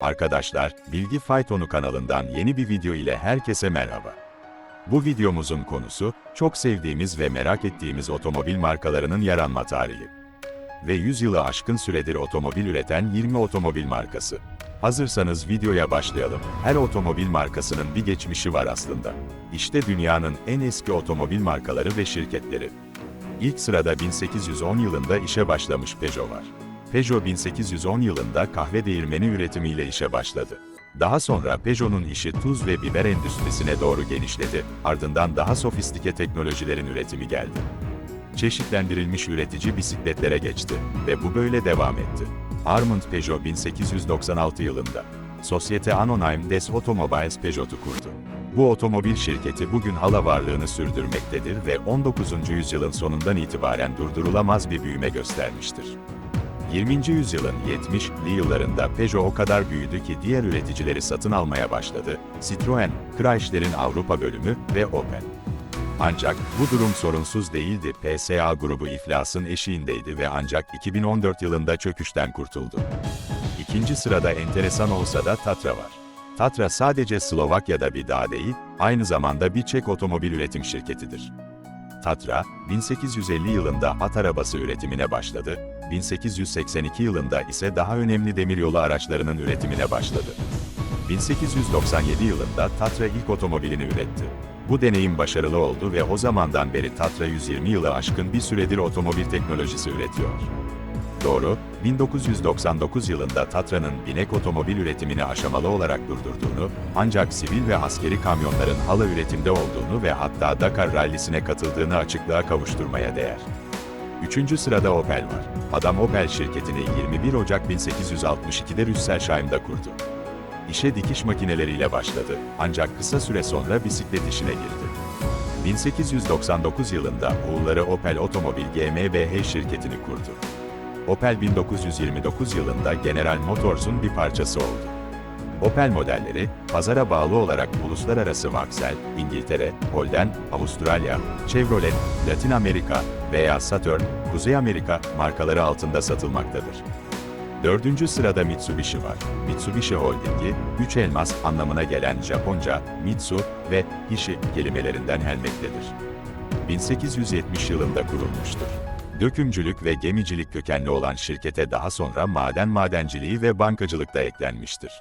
Arkadaşlar, Bilgi Faytonu kanalından yeni bir video ile herkese merhaba. Bu videomuzun konusu, çok sevdiğimiz ve merak ettiğimiz otomobil markalarının yaranma tarihi. Ve 100 yılı aşkın süredir otomobil üreten 20 otomobil markası. Hazırsanız videoya başlayalım. Her otomobil markasının bir geçmişi var aslında. İşte dünyanın en eski otomobil markaları ve şirketleri. İlk sırada 1810 yılında işe başlamış Peugeot var. Peugeot 1810 yılında kahve değirmeni üretimiyle işe başladı. Daha sonra Peugeot'un işi tuz ve biber endüstrisine doğru genişledi, ardından daha sofistike teknolojilerin üretimi geldi. Çeşitlendirilmiş üretici bisikletlere geçti ve bu böyle devam etti. Armand Peugeot 1896 yılında Societe Anonyme des Automobiles Peugeot'u kurdu. Bu otomobil şirketi bugün hala varlığını sürdürmektedir ve 19. yüzyılın sonundan itibaren durdurulamaz bir büyüme göstermiştir. 20. yüzyılın 70'li yıllarında Peugeot o kadar büyüdü ki diğer üreticileri satın almaya başladı, Citroën, Chrysler'in Avrupa bölümü ve Opel. Ancak bu durum sorunsuz değildi. PSA grubu iflasın eşiğindeydi ve ancak 2014 yılında çöküşten kurtuldu. İkinci sırada enteresan olsa da Tatra var. Tatra sadece Slovakya'da bir dağ değil, aynı zamanda bir Çek otomobil üretim şirketidir. Tatra, 1850 yılında at arabası üretimine başladı, 1882 yılında ise daha önemli demiryolu araçlarının üretimine başladı. 1897 yılında Tatra ilk otomobilini üretti. Bu deneyim başarılı oldu ve o zamandan beri Tatra 120 yılı aşkın bir süredir otomobil teknolojisi üretiyor. Doğru, 1999 yılında Tatra'nın binek otomobil üretimini aşamalı olarak durdurduğunu, ancak sivil ve askeri kamyonların hala üretimde olduğunu ve hatta Dakar rallisine katıldığını açıklığa kavuşturmaya değer. Üçüncü sırada Opel var. Adam Opel şirketini 21 Ocak 1862'de Rüsselsheim'da kurdu. İşe dikiş makineleriyle başladı, ancak kısa süre sonra bisiklet işine girdi. 1899 yılında oğulları Opel Otomobil GmbH şirketini kurdu. Opel 1929 yılında General Motors'un bir parçası oldu. Opel modelleri, pazara bağlı olarak uluslararası Vauxhall, İngiltere, Holden, Avustralya, Chevrolet, Latin Amerika veya Saturn, Kuzey Amerika markaları altında satılmaktadır. Dördüncü sırada Mitsubishi var. Mitsubishi Holding'i, üç elmas anlamına gelen Japonca, Mitsu ve Hishi kelimelerinden helmektedir. 1870 yılında kurulmuştur. Dökümcülük ve gemicilik kökenli olan şirkete daha sonra maden madenciliği ve bankacılık da eklenmiştir.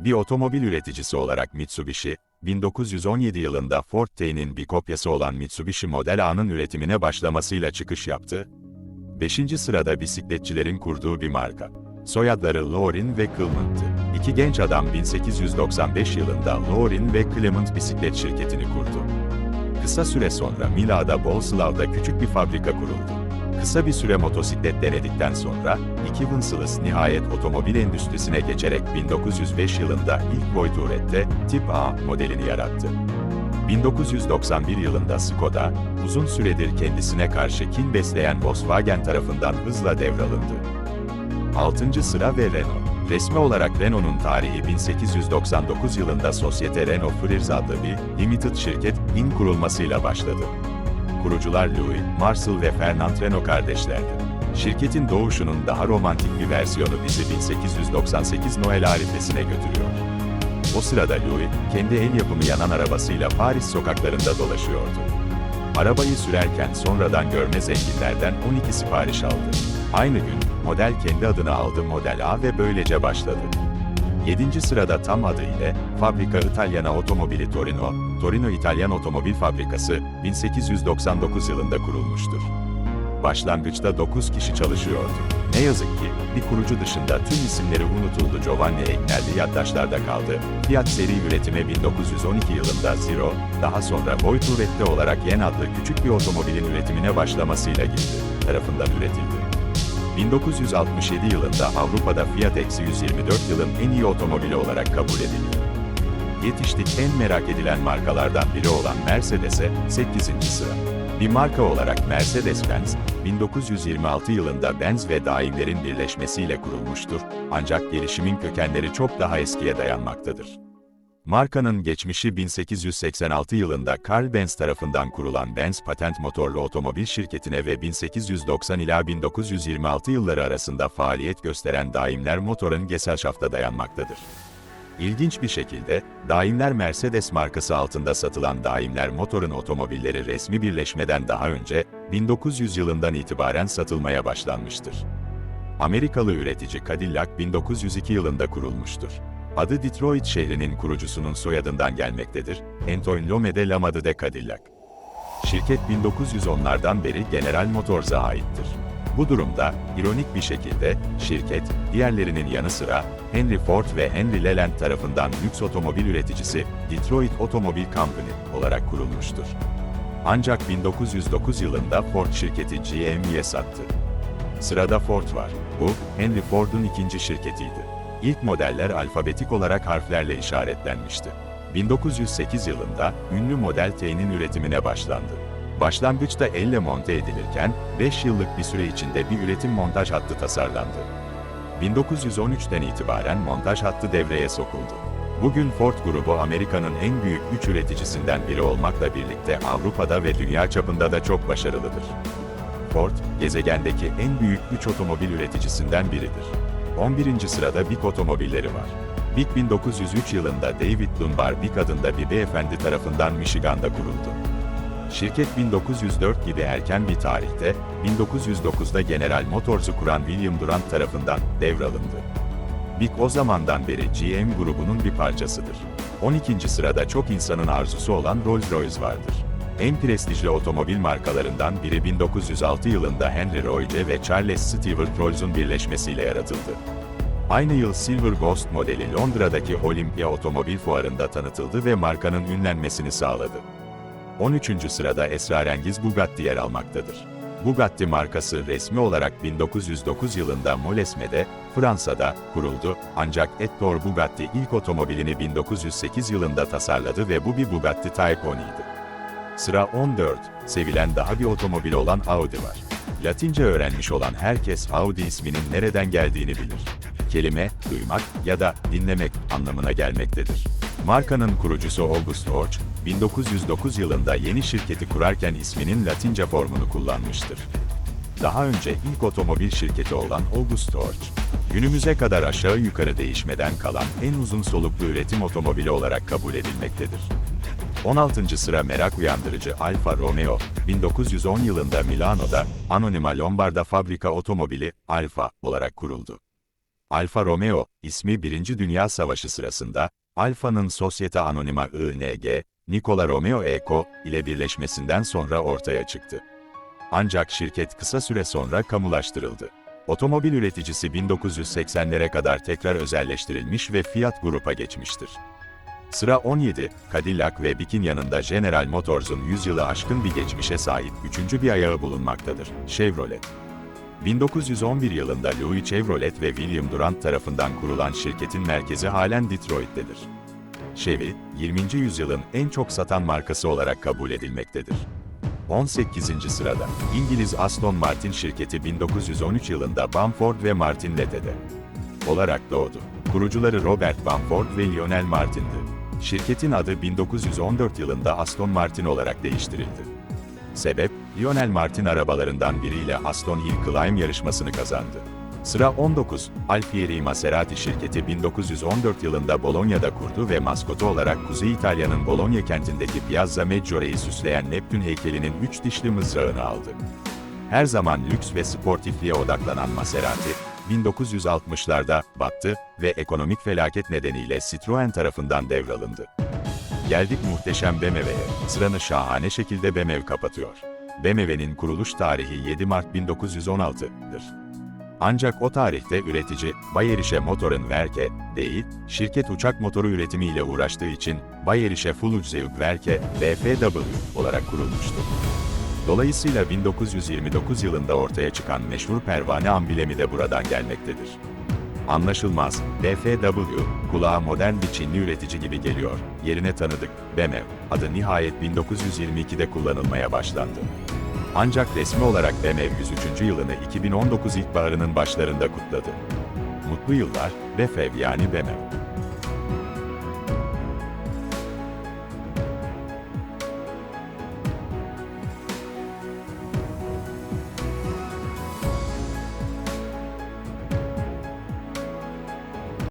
Bir otomobil üreticisi olarak Mitsubishi, 1917 yılında Ford T'nin bir kopyası olan Mitsubishi Model A'nın üretimine başlamasıyla çıkış yaptı. 5. sırada bisikletçilerin kurduğu bir marka. Soyadları Laurin ve Clement'tı. İki genç adam 1895 yılında Laurin ve Clement bisiklet şirketini kurdu. Kısa süre sonra Mila'da Bolslav'da küçük bir fabrika kuruldu. Kısa bir süre motosiklet denedikten sonra, iki Winslows nihayet otomobil endüstrisine geçerek 1905 yılında ilk Voituret'te Tip A modelini yarattı. 1991 yılında Skoda, uzun süredir kendisine karşı kin besleyen Volkswagen tarafından hızla devralındı. 6. sıra ve Renault. Resmi olarak Renault'un tarihi 1899 yılında Societe Renault Freres adlı bir limited şirketin kurulmasıyla başladı. Kurucular Louis, Marcel ve Fernand Renault kardeşlerdi. Şirketin doğuşunun daha romantik bir versiyonu bizi 1898 Noel arifesine götürüyor. O sırada Louis, kendi el yapımı yanan arabasıyla Paris sokaklarında dolaşıyordu. Arabayı sürerken sonradan görme zenginlerden 12 sipariş aldı. Aynı gün, model kendi adını aldı Model A ve böylece başladı. 7. sırada tam adı ile Fabrika Italiana Otomobili Torino, Torino İtalyan Otomobil Fabrikası, 1899 yılında kurulmuştur. Başlangıçta 9 kişi çalışıyordu. Ne yazık ki, bir kurucu dışında tüm isimleri unutuldu Giovanni Agnelli yaddaşlarda kaldı. Fiat seri üretime 1912 yılında Zero, daha sonra Voituret'te olarak Yen adlı küçük bir otomobilin üretimine başlamasıyla girdi, tarafından üretildi. 1967 yılında Avrupa'da Fiat X124 yılın en iyi otomobili olarak kabul edildi. Yetiştik en merak edilen markalardan biri olan Mercedes'e 8. sıra. Bir marka olarak Mercedes-Benz, 1926 yılında Benz ve Daimler'in birleşmesiyle kurulmuştur, ancak gelişimin kökenleri çok daha eskiye dayanmaktadır. Markanın geçmişi 1886 yılında Carl Benz tarafından kurulan Benz patent motorlu otomobil şirketine ve 1890 ila 1926 yılları arasında faaliyet gösteren Daimler Motor'un Gesellschaft'a dayanmaktadır. İlginç bir şekilde, Daimler Mercedes markası altında satılan Daimler Motor'un otomobilleri resmi birleşmeden daha önce, 1900 yılından itibaren satılmaya başlanmıştır. Amerikalı üretici Cadillac 1902 yılında kurulmuştur. Adı Detroit şehrinin kurucusunun soyadından gelmektedir, Antoine Lome de Lamade de Cadillac. Şirket 1910'lardan beri General Motors'a aittir. Bu durumda, ironik bir şekilde, şirket, diğerlerinin yanı sıra, Henry Ford ve Henry Leland tarafından lüks otomobil üreticisi, Detroit Automobile Company olarak kurulmuştur. Ancak 1909 yılında Ford şirketi GM'ye sattı. Sırada Ford var. Bu, Henry Ford'un ikinci şirketiydi. İlk modeller alfabetik olarak harflerle işaretlenmişti. 1908 yılında ünlü Model T'nin üretimine başlandı. Başlangıçta elle monte edilirken, 5 yıllık bir süre içinde bir üretim montaj hattı tasarlandı. 1913'ten itibaren montaj hattı devreye sokuldu. Bugün Ford grubu Amerika'nın en büyük güç üreticisinden biri olmakla birlikte Avrupa'da ve dünya çapında da çok başarılıdır. Ford, gezegendeki en büyük güç otomobil üreticisinden biridir. 11. sırada BIC otomobilleri var. BIC 1903 yılında David Dunbar BIC adında bir beyefendi tarafından Michigan'da kuruldu. Şirket 1904 gibi erken bir tarihte, 1909'da General Motors'u kuran William Durant tarafından devralındı. BIC o zamandan beri GM grubunun bir parçasıdır. 12. sırada çok insanın arzusu olan Rolls-Royce vardır. En prestijli otomobil markalarından biri 1906 yılında Henry Royce ve Charles Stewart Rolls'un birleşmesiyle yaratıldı. Aynı yıl Silver Ghost modeli Londra'daki Olympia Otomobil Fuarı'nda tanıtıldı ve markanın ünlenmesini sağladı. 13. sırada esrarengiz Bugatti yer almaktadır. Bugatti markası resmi olarak 1909 yılında Molesme'de, Fransa'da kuruldu ancak Ettore Bugatti ilk otomobilini 1908 yılında tasarladı ve bu bir Bugatti Type 10 idi. Sıra 14, sevilen daha bir otomobil olan Audi var. Latince öğrenmiş olan herkes Audi isminin nereden geldiğini bilir. Kelime, duymak ya da dinlemek anlamına gelmektedir. Markanın kurucusu August Horch, 1909 yılında yeni şirketi kurarken isminin Latince formunu kullanmıştır. Daha önce ilk otomobil şirketi olan August Horch, günümüze kadar aşağı yukarı değişmeden kalan en uzun soluklu üretim otomobili olarak kabul edilmektedir. 16. sıra merak uyandırıcı Alfa Romeo, 1910 yılında Milano'da, Anonima Lombarda fabrika otomobili, Alfa olarak kuruldu. Alfa Romeo, ismi Birinci Dünya Savaşı sırasında, Alfa'nın Societe Anonima ING, Nikola Romeo Eco ile birleşmesinden sonra ortaya çıktı. Ancak şirket kısa süre sonra kamulaştırıldı. Otomobil üreticisi 1980'lere kadar tekrar özelleştirilmiş ve Fiat Group'a geçmiştir. Sıra 17, Cadillac ve Bic'in yanında General Motors'un 100 yılı aşkın bir geçmişe sahip üçüncü bir ayağı bulunmaktadır, Chevrolet. 1911 yılında Louis Chevrolet ve William Durant tarafından kurulan şirketin merkezi halen Detroit'tedir. Chevy, 20. yüzyılın en çok satan markası olarak kabul edilmektedir. 18. sırada, İngiliz Aston Martin şirketi 1913 yılında Bamford ve Martin Lette'de olarak doğdu. Kurucuları Robert Bamford ve Lionel Martin'di. Şirketin adı 1914 yılında Aston Martin olarak değiştirildi. Sebep, Lionel Martin arabalarından biriyle Aston Hill Climb yarışmasını kazandı. Sıra 19, Alfieri Maserati şirketi 1914 yılında Bologna'da kurdu ve maskotu olarak Kuzey İtalya'nın Bologna kentindeki Piazza Maggiore'yi süsleyen Neptün heykelinin üç dişli mızrağını aldı. Her zaman lüks ve sportifliğe odaklanan Maserati, 1960'larda battı ve ekonomik felaket nedeniyle Citroen tarafından devralındı. Geldik muhteşem BMW'ye, sıranı şahane şekilde BMW kapatıyor. BMW'nin kuruluş tarihi 7 Mart 1916'dır. Ancak o tarihte üretici, Bayerische Motoren Werke değil, şirket uçak motoru üretimiyle uğraştığı için Bayerische Flugzeugwerke BFW olarak kurulmuştu. Dolayısıyla 1929 yılında ortaya çıkan meşhur pervane amblemi de buradan gelmektedir. Anlaşılmaz, BFW, kulağa modern bir Çinli üretici gibi geliyor, yerine tanıdık, BMW, adı nihayet 1922'de kullanılmaya başlandı. Ancak resmi olarak BMW 103. yılını 2019 ilkbaharının başlarında kutladı. Mutlu yıllar, BFW yani BMW.